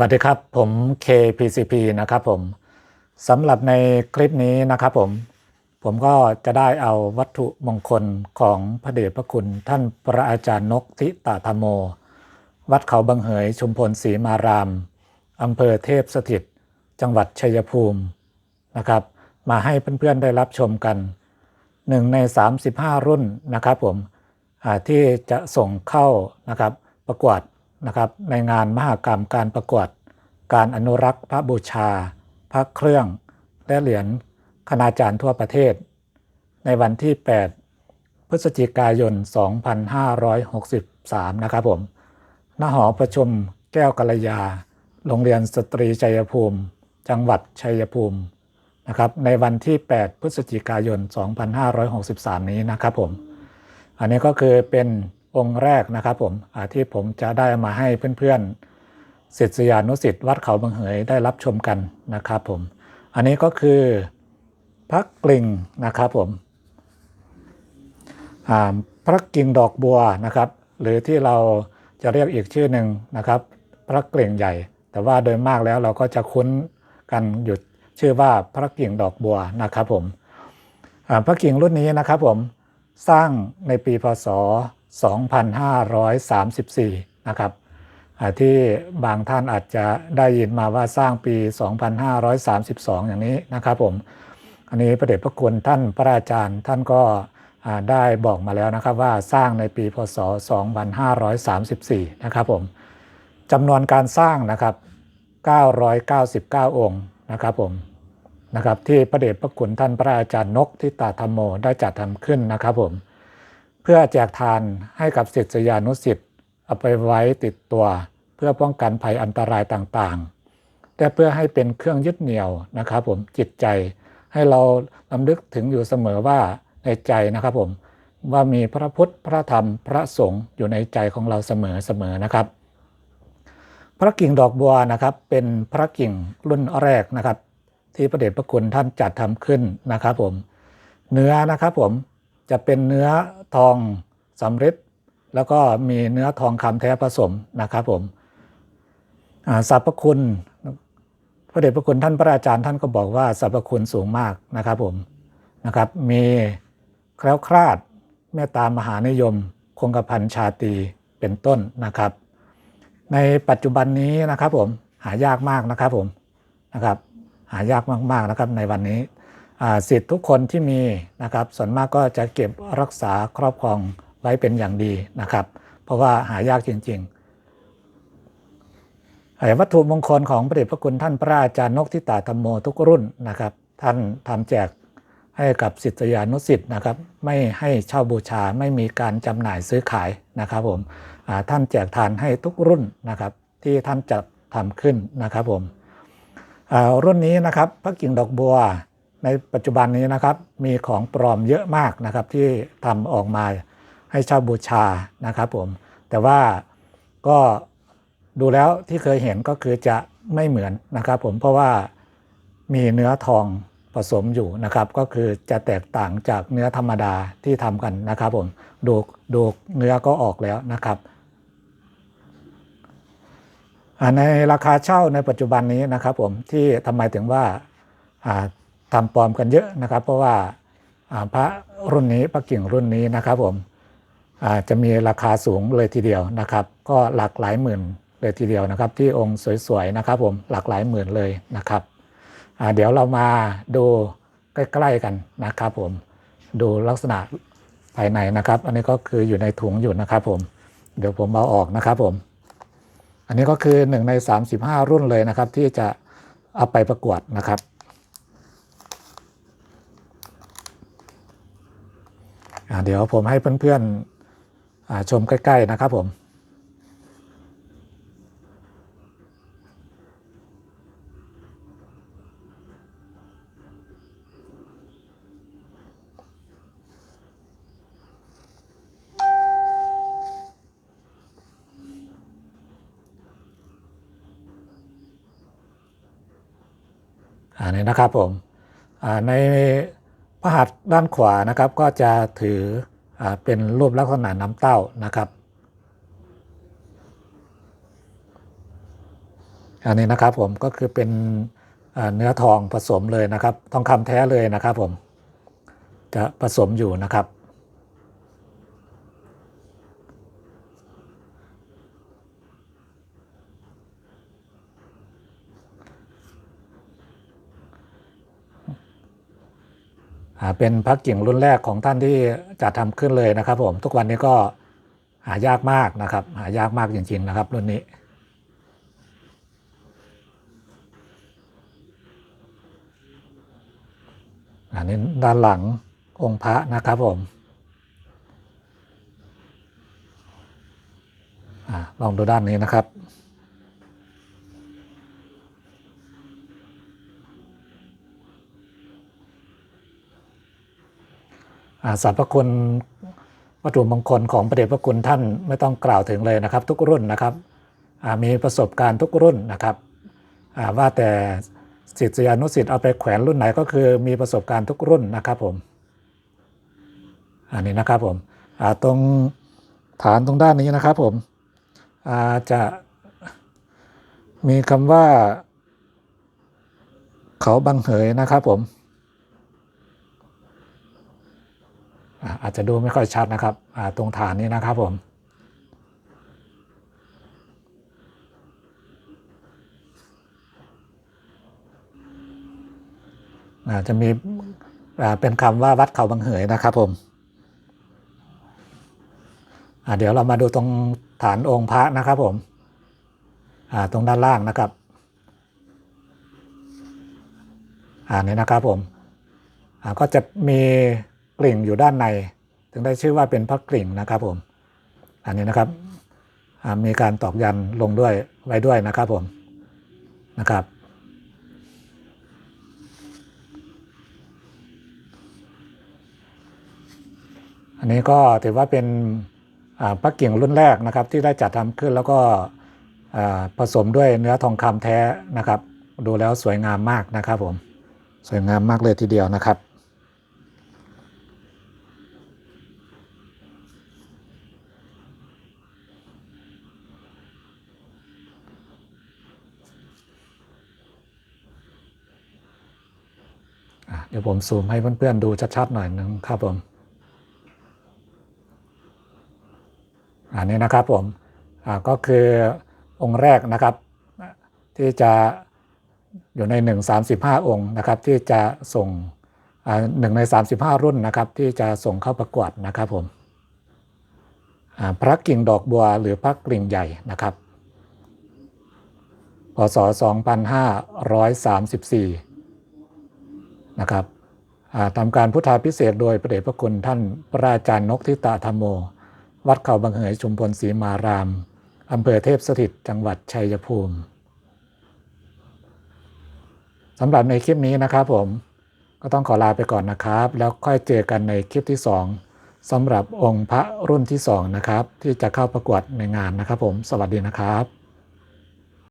วัสดีครับ ผม KPCP นะครับผมสำหรับในคลิปนี้นะครับผม ผมก็จะได้เอาวัตถุมงคลของพระเดชพระคุณท่านพระอาจารย์นกทิตาธรรมโม วัดเขาบังเหยชุมพลศรีมารามอำเภอเทพสถิต จังหวัดชัยภูมินะครับ มาให้เพื่อนๆได้รับชมกันหนึ่งใน 35 รุ่นนะครับผมที่จะส่งเข้านะครับประกวด นะครับในงานมหกรรมการประกวด การอนุรักษ์พระบูชา พระเครื่อง และเหรียญคณาจารย์ทั่วประเทศ ในวันที่ 8 พฤศจิกายน 2563 นะครับผมณหอประชุมแก้วกัลยา โรงเรียนสตรีชัยภูมิ จังหวัดชัยภูมินะครับในวันที่ 8 พฤศจิกายน 2563 นี้นะครับผม อันนี้ก็คือเป็น องค์แรกนะครับผมที่ผมจะได้มาให้เพื่อนๆศิษยานุศิษย์วัดเขาบางเหยได้รับชมกันนะครับผม อันนี้ก็คือพระกลิ่งนะครับผมพระกิ่งดอกบัวนะครับ หรือที่เราจะเรียกอีกชื่อหนึ่งนะครับ พระกลิ่งใหญ่ แต่ว่าโดยมากแล้วเราก็จะคุ้นกันอยู่ชื่อว่าพระกิ่งดอกบัวนะครับผมพระกิ่งรุ่นนี้นะครับผมสร้างในปีพศ 2534 นะครับที่บางท่านอาจจะได้ยินมาว่าสร้างปี 2532 อย่างนี้นะครับผม อันนี้พระเดชพระคุณท่านพระอาจารย์ท่านก็ได้บอกมาแล้วนะครับว่าสร้างในปีพศ 2534 นะครับผมจำนวนการสร้างนะครับ 999 องค์นะครับผมนะครับที่พระเดชพระคุณท่านพระอาจารย์นกทิตาธรรมโมได้จัดทำขึ้นนะครับผม เพื่อแจกทานให้กับศิษยานุศิษย์เอาไปไว้ติดตัว เพื่อป้องกันภัยอันตรายต่างๆ แต่เพื่อให้เป็นเครื่องยึดเหนี่ยวนะครับผมจิตใจให้เราลำลึกถึงอยู่เสมอว่าในใจนะครับผมว่ามีพระพุทธพระธรรมพระสงฆ์อยู่ในใจของเราเสมอๆนะครับ พระกิ่งดอกบัวนะครับเป็นพระกิ่งรุ่นแรกนะครับ ที่พระเดชพระคุณท่านจัดทำขึ้นนะครับผมเนื้อนะครับผม จะเป็นเนื้อทองสำริดแล้วก็มีเนื้อทองคำแท้ผสมนะครับผมสรรพคุณพระเดชพระคุณท่านพระอาจารย์ท่านก็บอกว่าสรรพคุณสูงมากนะครับผมนะครับ มีแคล้วคลาดเมตตามหานิยม คงกระพันชาตีเป็นต้นนะครับ ในปัจจุบันนี้นะครับผมหายากมากนะครับผมนะครับ หายากมากๆนะครับในวันนี้ สิทธิ์ทุกคนที่มีนะครับส่วนมากก็จะเก็บรักษาครอบครองไว้เป็นอย่างดีนะครับ เพราะว่าหายากจริงๆไอ้วัตถุมงคลของพระเดชพระคุณท่านพระอาจารย์นกทิตาธรรมโมทุกรุ่นนะครับ ท่านทำแจกให้กับศิษยานุศิษย์นะครับ ไม่ให้เช่าบูชาไม่มีการจำหน่ายซื้อขายนะครับผมท่านแจกทานให้ทุกรุ่นนะครับที่ท่านจะทำขึ้นนะครับผมรุ่นนี้นะครับพระกิ่งดอกบัว ในปัจจุบันนี้นะครับมีของปลอมเยอะมากนะครับที่ทำออกมาให้เช่าบูชานะครับผมแต่ว่าก็ดูแล้วที่เคยเห็นก็คือจะไม่เหมือนนะครับผมเพราะว่ามีเนื้อทองผสมอยู่นะครับ ก็คือจะแตกต่างจากเนื้อธรรมดาที่ทำกันนะครับผมดูดูเนื้อก็ออกแล้วนะครับในราคาเช่าในปัจจุบันนี้นะครับผมที่ทำไมถึงว่า ทำปลอมกันเยอะนะครับ เพราะว่าพระรุ่นนี้พระกิ่งรุ่นนี้นะครับผมจะมีราคาสูงเลยทีเดียวนะครับ ก็หลักหลายหมื่นเลยทีเดียวนะครับ ที่องค์สวยๆนะครับ ผมหลักหลายหมื่นเลยนะครับเดี๋ยวเรามาดูใกล้ๆกันนะครับ ผมดูลักษณะภายในนะครับ อันนี้ก็คืออยู่ในถุงอยู่นะครับ ผมเดี๋ยวผมเอาออกนะครับผม อันนี้ก็คือหนึ่งใน 35 รุ่นเลยนะครับ ที่จะเอาไปประกวดนะครับอ่า เดี๋ยวผมให้เพื่อนๆชมใกล้ ๆ นะครับผมอันนี้นะครับผมใน พระหัตถ์ด้านขวานะครับก็จะถืออเป็นรูปลักษณะน้ำเต้านะครับ อันนี้นะครับผมก็คือเป็นเนื้อทองผสมเลยนะครับ ทองคำแท้เลยนะครับผมจะผสมอยู่นะครับ เป็นพระกิ่งรุ่นแรกของท่านที่จัดทำขึ้นเลยนะครับ ผมทุกวันนี้ก็หายากมากนะครับหายากมากจริงๆนะครับรุ่นนี้อันนี้ด้านหลังองค์พระนะครับผมอลองดูด้านนี้นะครับ สรรพคุณวัตถุมงคลของพระเดชพระคุณท่านไม่ต้องกล่าวถึงเลยนะครับ ทุกรุ่นนะครับมีประสบการณ์ทุกรุ่นนะครับว่าแต่ศิษยานุศิษย์เอาไปแขวนรุ่นไหนก็คือมีประสบการณ์ทุกรุ่นนะครับผมอันนี้นะครับผมตรงฐานตรงด้านนี้นะครับผมจะมีคำว่า เขาบังเหยนะครับผม อาจจะดูไม่ค่อยชัดนะครับตรงฐานนี้นะครับผมอาจจะมีเป็นคำว่าวัดเขาบางเหยนะครับผมเดี๋ยวเรามาดูตรงฐานองค์พระนะครับผมตรงด้านล่างนะครับอ่านี่นะครับผมก็จะมี ลิ่งอยู่ด้านใน ถึงได้ชื่อว่าเป็นพระกลิ่งนะครับผม อันนี้นะครับมีการตอกยันลงด้วยไว้ด้วยนะครับผมนะครับอันนี้ก็ถือว่าเป็นพระกิ่งรุ่นแรกนะครับ ที่ได้จัดทำขึ้นแล้วก็ผสมด้วยเนื้อทองคำแท้นะครับ ดูแล้วสวยงามมากนะครับผม สวยงามมากเลยทีเดียวนะครับ เดี๋ยวผมซูมให้เพื่อนๆดูชัดๆหน่อยนึงครับผม อันนี้นะครับผมอ่าก็คือองค์แรกนะครับที่จะอยู่ใน 1 35 องค์นะครับที่จะส่งอ่าหนึ่งใน 35 รุ่นนะครับที่จะส่งเข้าประกวดนะครับผมอ่าพระกิ่งดอกบัวหรือพระกิ่งใหญ่นะครับพศ2534 นะครับอ่าทำการพุทธาพิเศษโดยพระเดชพระคุณท่านพระอาจารย์นกทิตาธรรมโม วัดเขาบางเหยชุมพลศรีมาราม อำเภอเทพสถิต จังหวัดชัยภูมิสำหรับในคลิปนี้นะครับผมก็ต้องขอลาไปก่อนนะครับ แล้วค่อยเจอกันในคลิปที่ 2สำหรับองค์พระรุ่นที่ 2 นะครับ ที่จะเข้าประกวดในงานนะครับผม สวัสดีนะครับ